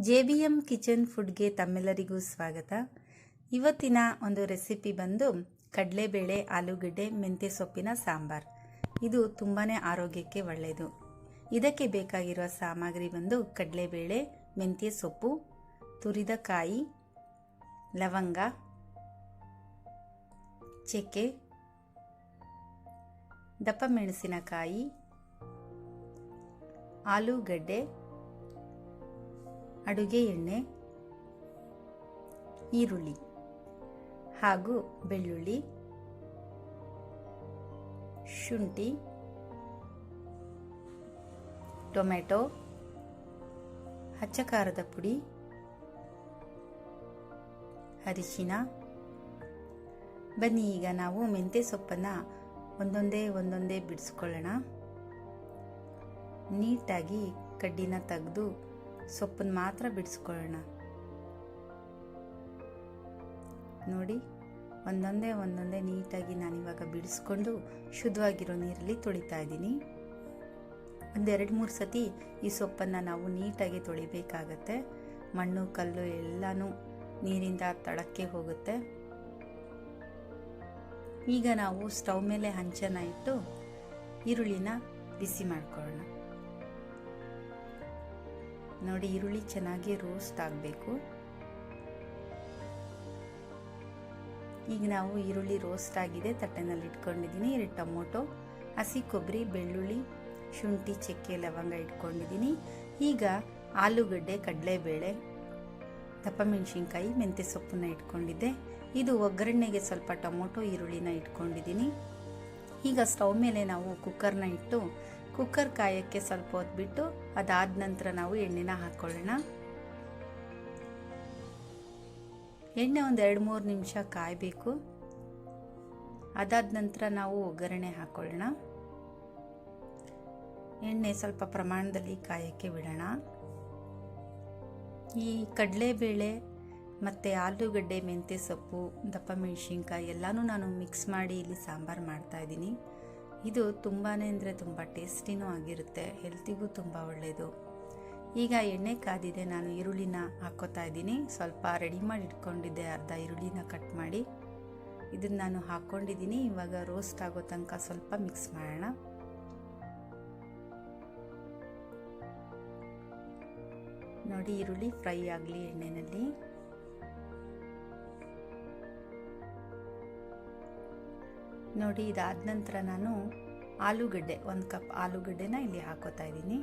J B M kitchen ಫುಡ್ಗೆ ತಮ್ಮೆಲ್ಲರಿಗೂ ಸ್ವಾಗತ. ಇವತ್ತಿನ ಒಂದು ರೆಸಿಪಿ ಬಂದು ಕಡಲೆಬೇಳೆ, ಆಲೂಗಡ್ಡೆ, ಮೆಂತ್ಯ ಸೊಪ್ಪಿನ ಸಾಂಬಾರ್. ಇದು ತುಂಬಾ ಆರೋಗ್ಯಕ್ಕೆ ಒಳ್ಳೆಯದು ಇದಕ್ಕೆ ಬೇಕಾಗಿರುವ ಸಾಮಗ್ರಿ ಬಂದು ಕಡಲೆಬೇಳೆ, ಮೆಂತ್ಯ ಸೊಪ್ಪು, ತುರಿದ ಕಾಯಿ, ಲವಂಗ, ಚಕ್ಕೆ, ದಪ್ಪ ಮೆಣಸಿನಕಾಯಿ, ಆಲೂಗಡ್ಡೆ ಅಡುಗೆ ಎಣ್ಣೆ, ಈರುಳ್ಳಿ ಹಾಗೂ ಬೆಳ್ಳುಳ್ಳಿ, ಶುಂಠಿ ಟೊಮೆಟೊ ಹಚ್ಚಕಾರದ ಪುಡಿ, ಅರಿಶಿನ. ಬನ್ನಿ, ಈಗ ನಾವು ಮೆಂತ್ಯ ಸೊಪ್ಪನ್ನು ಒಂದೊಂದೇ ಒಂದೊಂದೇ ಬಿಡಿಸ್ಕೊಳ್ಳೋಣ. ನೀಟಾಗಿ ಕಡ್ಡಿನ ತೆಗೆದು ಸೊಪ್ಪನ್ನು ಮಾತ್ರ ಬಿಡಿಸ್ಕೊಳ್ಳೋಣ. ನೋಡಿ, ಒಂದೊಂದೇ ಒಂದೊಂದೇ ನೀಟಾಗಿ ನಾನು ಇವಾಗ ಬಿಡಿಸ್ಕೊಂಡು ಶುದ್ಧವಾಗಿರೋ ನೀರಲ್ಲಿ ತೊಳಿತಾ ಇದ್ದೀನಿ. ಒಂದೆರಡು ಮೂರು ಸತಿ ಈ ಸೊಪ್ಪನ್ನು ನಾವು ನೀಟಾಗಿ ತೊಳಿಬೇಕಾಗತ್ತೆ. ಮಣ್ಣು, ಕಲ್ಲು ಎಲ್ಲನೂ ನೀರಿಂದ ತಳಕ್ಕೆ ಹೋಗುತ್ತೆ. ಈಗ ನಾವು ಸ್ಟವ್ ಮೇಲೆ ಹಂಚನ ಇಟ್ಟು ಈರುಳ್ಳಿನ ಬಿಸಿ ಮಾಡ್ಕೊಳ್ಳೋಣ. ನೋಡಿ ಈರುಳ್ಳಿ ಚೆನ್ನಾಗಿ ರೋಸ್ಟ್ ಆಗಬೇಕು. ಈಗ ನಾವು ಈರುಳ್ಳಿ ರೋಸ್ಟ್ ಆಗಿದೆ, ತಟ್ಟೆನಲ್ಲಿ ಇಟ್ಕೊಂಡಿದ್ದೀನಿ, ಎರಡು ಟೊಮೊಟೊ, ಹಸಿ ಕೊಬ್ಬರಿ, ಬೆಳ್ಳುಳ್ಳಿ, ಶುಂಠಿ, ಚಕ್ಕೆ, ಲವಂಗ ಇಟ್ಕೊಂಡಿದ್ದೀನಿ. ಈಗ ಆಲೂಗಡ್ಡೆ, ಕಡಲೆಬೇಳೆ ದಪ್ಪ ಮೆಣಸಿನ್ಕಾಯಿ ಮೆಂತ್ಯ ಸೊಪ್ಪನ್ನ ಇಟ್ಕೊಂಡಿದ್ದೆ. ಇದು ಒಗ್ಗರಣೆಗೆ ಸ್ವಲ್ಪ ಟೊಮೊಟೊ, ಈರುಳ್ಳಿನ ಇಟ್ಕೊಂಡಿದ್ದೀನಿ. ಈಗ ಸ್ಟವ್ ಮೇಲೆ ನಾವು ಕುಕ್ಕರ್ನ ಇಟ್ಟು ಕುಕ್ಕರ್ ಕಾಯಕ್ಕೆ ಸ್ವಲ್ಪ ಹೊತ್ತು ಬಿಟ್ಟು ಅದಾದ ನಂತರ ನಾವು ಎಣ್ಣೆನ ಹಾಕ್ಕೊಳ್ಳೋಣ ಎಣ್ಣೆ ಒಂದು ಎರಡು ಮೂರು ನಿಮಿಷ ಕಾಯಬೇಕು. ಅದಾದ ನಂತರ ನಾವು ಒಗ್ಗರಣೆ ಹಾಕ್ಕೊಳ್ಳೋಣ ಎಣ್ಣೆ ಸ್ವಲ್ಪ ಪ್ರಮಾಣದಲ್ಲಿ ಕಾಯಕ್ಕೆ ಬಿಡೋಣ. ಈ ಕಡಲೆಬೇಳೆ ಮತ್ತು ಆಲೂಗಡ್ಡೆ, ಮೆಂತ್ಯ ಸೊಪ್ಪು, ದಪ್ಪ ಮೆಣಸಿನ್ಕಾಯಿ ಎಲ್ಲನೂ ನಾನು ಮಿಕ್ಸ್ ಮಾಡಿ ಇಲ್ಲಿ ಸಾಂಬಾರು ಮಾಡ್ತಾಯಿದ್ದೀನಿ ಇದು ತುಂಬಾ ಅಂದರೆ ತುಂಬ ಟೇಸ್ಟಿನೂ ಆಗಿರುತ್ತೆ, ಹೆಲ್ತಿಗೂ ತುಂಬ ಒಳ್ಳೆಯದು ಈಗ ಎಣ್ಣೆ ಕಾದಿದೆ, ನಾನು ಈರುಳ್ಳಿನ ಹಾಕ್ಕೋತಾ ಇದ್ದೀನಿ. ಸ್ವಲ್ಪ ರೆಡಿ ಮಾಡಿ ಇಟ್ಕೊಂಡಿದ್ದೆ, ಅರ್ಧ ಈರುಳ್ಳಿನ ಕಟ್ ಮಾಡಿ. ಇದನ್ನು ನಾನು ಹಾಕ್ಕೊಂಡಿದ್ದೀನಿ ಇವಾಗ ರೋಸ್ಟ್ ಆಗೋ ತನಕ ಸ್ವಲ್ಪ ಮಿಕ್ಸ್ ಮಾಡೋಣ. ನೋಡಿ, ಈರುಳ್ಳಿ ಫ್ರೈ ಆಗಲಿ ಎಣ್ಣೆಯಲ್ಲಿ ನೋಡಿ, ಇದಾದ ನಂತರ ನಾನು ಆಲೂಗಡ್ಡೆ, ಒಂದು ಕಪ್ ಆಲೂಗಡ್ಡೆನ ಇಲ್ಲಿ ಹಾಕೋತಾ ಇದ್ದೀನಿ.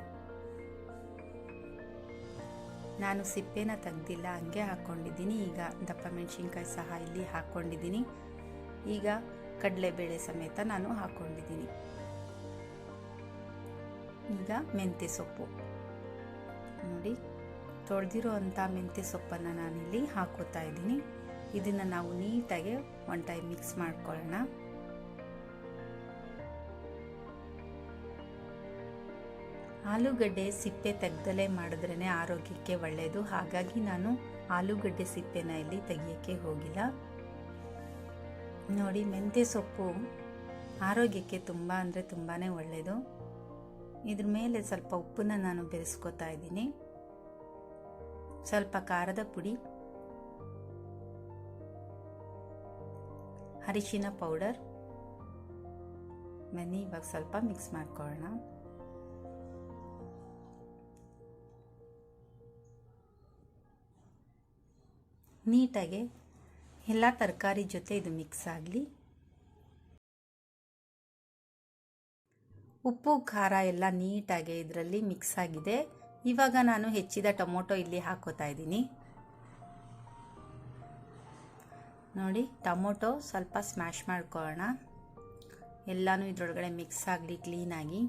ನಾನು ಸಿಪ್ಪೆನ ತೆಗ್ದಿಲ್ಲ, ಹಂಗೆ ಹಾಕ್ಕೊಂಡಿದ್ದೀನಿ ಈಗ ದಪ್ಪ ಮೆಣಸಿನ್ಕಾಯಿ ಸಹ ಇಲ್ಲಿ ಹಾಕ್ಕೊಂಡಿದ್ದೀನಿ ಈಗ ಕಡಲೆಬೇಳೆ ಸಮೇತ ನಾನು ಹಾಕ್ಕೊಂಡಿದ್ದೀನಿ ಈಗ ಮೆಂತ್ಯ ಸೊಪ್ಪು. ನೋಡಿ, ತೊಳೆದಿರೋ ಅಂಥ ಮೆಂತ್ಯ ಸೊಪ್ಪನ್ನು ನಾನಿಲ್ಲಿ ಹಾಕೋತಾ ಇದ್ದೀನಿ. ಇದನ್ನು ನಾವು ನೀಟಾಗಿ ಒನ್ ಟೈಮ್ ಮಿಕ್ಸ್ ಮಾಡ್ಕೊಳ್ಳೋಣ. ಆಲೂಗಡ್ಡೆ ಸಿಪ್ಪೆ ತೆಗ್ದಲೇ ಮಾಡಿದ್ರೇ ಆರೋಗ್ಯಕ್ಕೆ ಒಳ್ಳೆಯದು ಹಾಗಾಗಿ ನಾನು ಆಲೂಗಡ್ಡೆ ಸಿಪ್ಪೆನ ಇಲ್ಲಿ ತೆಗಿಯೋಕ್ಕೆ ಹೋಗಿಲ್ಲ. ನೋಡಿ, ಮೆಂತ್ಯ ಸೊಪ್ಪು ಆರೋಗ್ಯಕ್ಕೆ ತುಂಬ ಅಂದರೆ ತುಂಬಾ ಒಳ್ಳೆಯದು ಇದ್ರ ಮೇಲೆ ಸ್ವಲ್ಪ ಉಪ್ಪನ್ನ ನಾನು ಬೆರೆಸ್ಕೊತಾ ಇದ್ದೀನಿ. ಸ್ವಲ್ಪ ಖಾರದ ಪುಡಿ, ಅರಿಶಿನ ಪೌಡರ್, ಬನ್ನಿ, ಇವಾಗ ಸ್ವಲ್ಪ ಮಿಕ್ಸ್ ಮಾಡ್ಕೊಳ್ಳೋಣ. ನೀಟಾಗಿ ಎಲ್ಲ ತರಕಾರಿ ಜೊತೆ ಇದು ಮಿಕ್ಸ್ ಆಗಲಿ. ಉಪ್ಪು, ಖಾರ ಎಲ್ಲ ನೀಟಾಗಿ ಇದರಲ್ಲಿ ಮಿಕ್ಸ್ ಆಗಿದೆ. ಇವಾಗ ನಾನು ಹೆಚ್ಚಿದ ಟೊಮೊಟೊ ಇಲ್ಲಿ ಹಾಕೋತಾ ಇದ್ದೀನಿ. ನೋಡಿ, ಟೊಮೊಟೊ ಸ್ವಲ್ಪ ಸ್ಮ್ಯಾಶ್ ಮಾಡ್ಕೊಳ್ಳೋಣ. ಎಲ್ಲನೂ ಇದರೊಳಗಡೆ ಮಿಕ್ಸ್ ಆಗಲಿ ಕ್ಲೀನಾಗಿ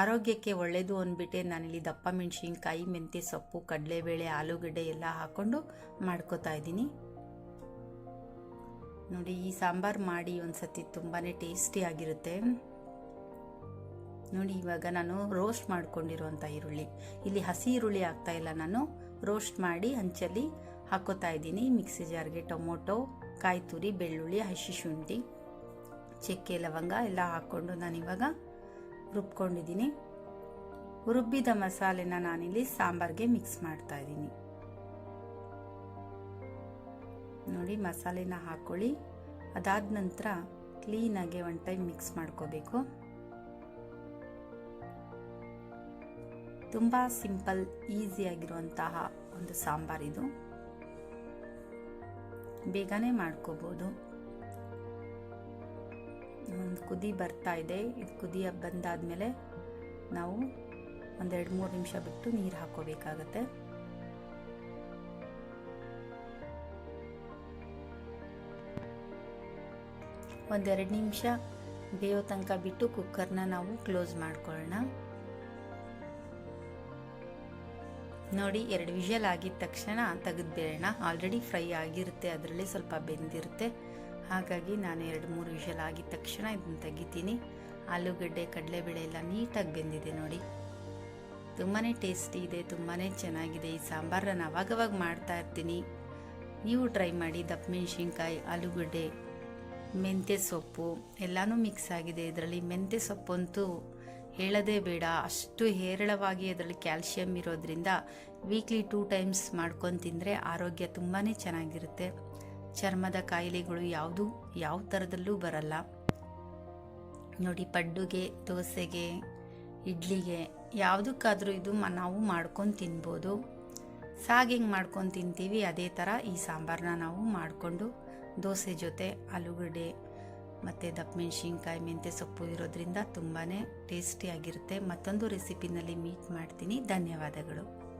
ಆರೋಗ್ಯಕ್ಕೆ ಒಳ್ಳೆಯದು ಅಂದ್ಬಿಟ್ಟೆ ನಾನಿಲ್ಲಿ ದಪ್ಪ ಮೆಣಸಿನ್ಕಾಯಿ, ಮೆಂತ್ಯ ಸೊಪ್ಪು, ಕಡಲೆಬೇಳೆ, ಆಲೂಗಡ್ಡೆ ಎಲ್ಲ ಹಾಕ್ಕೊಂಡು ಮಾಡ್ಕೋತಾ ಇದ್ದೀನಿ. ನೋಡಿ, ಈ ಸಾಂಬಾರು ಮಾಡಿ ಒಂದ್ಸತಿ ತುಂಬಾ ಟೇಸ್ಟಿ ಆಗಿರುತ್ತೆ. ನೋಡಿ, ಇವಾಗ ನಾನು ರೋಸ್ಟ್ ಮಾಡ್ಕೊಂಡಿರುವಂಥ ಈರುಳ್ಳಿ. ಇಲ್ಲಿ ಹಸಿ ಈರುಳ್ಳಿ ಆಗ್ತಾ ಇಲ್ಲ, ನಾನು ರೋಸ್ಟ್ ಮಾಡಿ ಹಂಚಲ್ಲಿ ಹಾಕೋತಾ ಇದ್ದೀನಿ. ಮಿಕ್ಸಿ ಜಾರ್ಗೆ ಟೊಮೊಟೊ ಕಾಯಿ ತುರಿ ಬೆಳ್ಳುಳ್ಳಿ, ಹಸಿ ಶುಂಠಿ, ಚಕ್ಕೆ, ಲವಂಗ ಎಲ್ಲ ಹಾಕ್ಕೊಂಡು ನಾನಿವಾಗ ರುಬ್ಕೊಂಡಿದ್ದೀನಿ. ರುಬ್ಬಿದ ಮಸಾಲೆನ ನಾನಿಲ್ಲಿ ಸಾಂಬಾರ್ಗೆ ಮಿಕ್ಸ್ ಮಾಡ್ತಾ ಇದ್ದೀನಿ. ನೋಡಿ, ಮಸಾಲೆನ ಹಾಕೊಳ್ಳಿ. ಅದಾದ ನಂತರ ಕ್ಲೀನಾಗಿ ಒನ್ ಟೈಮ್ ಮಿಕ್ಸ್ ಮಾಡ್ಕೋಬೇಕು. ತುಂಬ ಸಿಂಪಲ್ ಈಸಿಯಾಗಿರುವಂತಹ ಒಂದು ಸಾಂಬಾರಿದು ಬೇಗನೆ ಮಾಡ್ಕೋಬೋದು. ಒಂದು ಕುದಿ ಬರ್ತಾ ಇದೆ. ಇದು ಕುದಿ ಬಂದಾದಮೇಲೆ ನಾವು ಒಂದೆರಡು ಮೂರು ನಿಮಿಷ ಬಿಟ್ಟು ನೀರು ಹಾಕೋಬೇಕಾಗತ್ತೆ. ಒಂದೆರಡು ನಿಮಿಷ ಬೇಯೋ ತನಕ ಬಿಟ್ಟು ಕುಕ್ಕರ್ನ ನಾವು ಕ್ಲೋಸ್ ಮಾಡ್ಕೊಳ್ಳೋಣ. ನೋಡಿ, ಎರಡು ವಿಷಲ್ ಆಗಿದ ತಕ್ಷಣ ತೆಗೆದ್ಬೇಡೋಣ. ಆಲ್ರೆಡಿ ಫ್ರೈ ಆಗಿರುತ್ತೆ, ಅದರಲ್ಲಿ ಸ್ವಲ್ಪ ಬೆಂದಿರುತ್ತೆ. ಹಾಗಾಗಿ ನಾನು ಎರಡು ಮೂರು ವಿಷಲ್ ಆಗಿದ ತಕ್ಷಣ ಇದನ್ನು ತೆಗಿತೀನಿ. ಆಲೂಗಡ್ಡೆ, ಕಡಲೆಬೇಳೆ ಎಲ್ಲ ನೀಟಾಗಿ ಬೆಂದಿದೆ ನೋಡಿ. ತುಂಬಾ ಟೇಸ್ಟಿ ಇದೆ ತುಂಬಾ ಚೆನ್ನಾಗಿದೆ. ಈ ಸಾಂಬಾರು ನಾನು ಅವಾಗವಾಗ ಮಾಡ್ತಾ ಇರ್ತೀನಿ. ನೀವು ಟ್ರೈ ಮಾಡಿ. ದಪ್ಪ ಮೆಣಸಿನ್ಕಾಯಿ ಆಲೂಗಡ್ಡೆ, ಮೆಂತ್ಯ ಸೊಪ್ಪು ಎಲ್ಲನೂ ಮಿಕ್ಸ್ ಆಗಿದೆ. ಇದರಲ್ಲಿ ಮೆಂತ್ಯ ಸೊಪ್ಪಂತೂ ಹೇಳೋದೇ ಬೇಡ. ಅಷ್ಟು ಹೇರಳವಾಗಿ ಅದರಲ್ಲಿ ಕ್ಯಾಲ್ಶಿಯಂ ಇರೋದ್ರಿಂದ ವೀಕ್ಲಿ ಟೂ ಟೈಮ್ಸ್ ಮಾಡ್ಕೊಂಡು ತಿಂದರೆ ಆರೋಗ್ಯ ತುಂಬಾ ಚೆನ್ನಾಗಿರುತ್ತೆ. ಚರ್ಮದ ಕಾಯಿಲೆಗಳು ಯಾವುದು? ಯಾವ ಥರದಲ್ಲೂ ಬರಲ್ಲ. ನೋಡಿ, ಪಡ್ಡುಗೆ, ದೋಸೆಗೆ, ಇಡ್ಲಿಗೆ ಯಾವುದಕ್ಕಾದರೂ ಇದು ನಾವು ಮಾಡ್ಕೊಂಡು ತಿನ್ಬೋದು. ಸಾಗ್ ಹೆಂಗೆ ಮಾಡ್ಕೊಂಡು ತಿಂತೀವಿ? ಅದೇ ಥರ ಈ ಸಾಂಬಾರನ್ನ ನಾವು ಮಾಡಿಕೊಂಡು ದೋಸೆ ಜೊತೆ, ಆಲೂಗಡ್ಡೆ ಮತ್ತು ದಪ್ಪ ಮೆಣಸಿನ್ಕಾಯಿ ಮೆಂತ್ಯ ಸೊಪ್ಪು ಇರೋದ್ರಿಂದ ತುಂಬಾ ಟೇಸ್ಟಿಯಾಗಿರುತ್ತೆ ಮತ್ತೊಂದು ರೆಸಿಪಿನಲ್ಲಿ ಮೀಟ್ ಮಾಡ್ತೀನಿ. ಧನ್ಯವಾದಗಳು.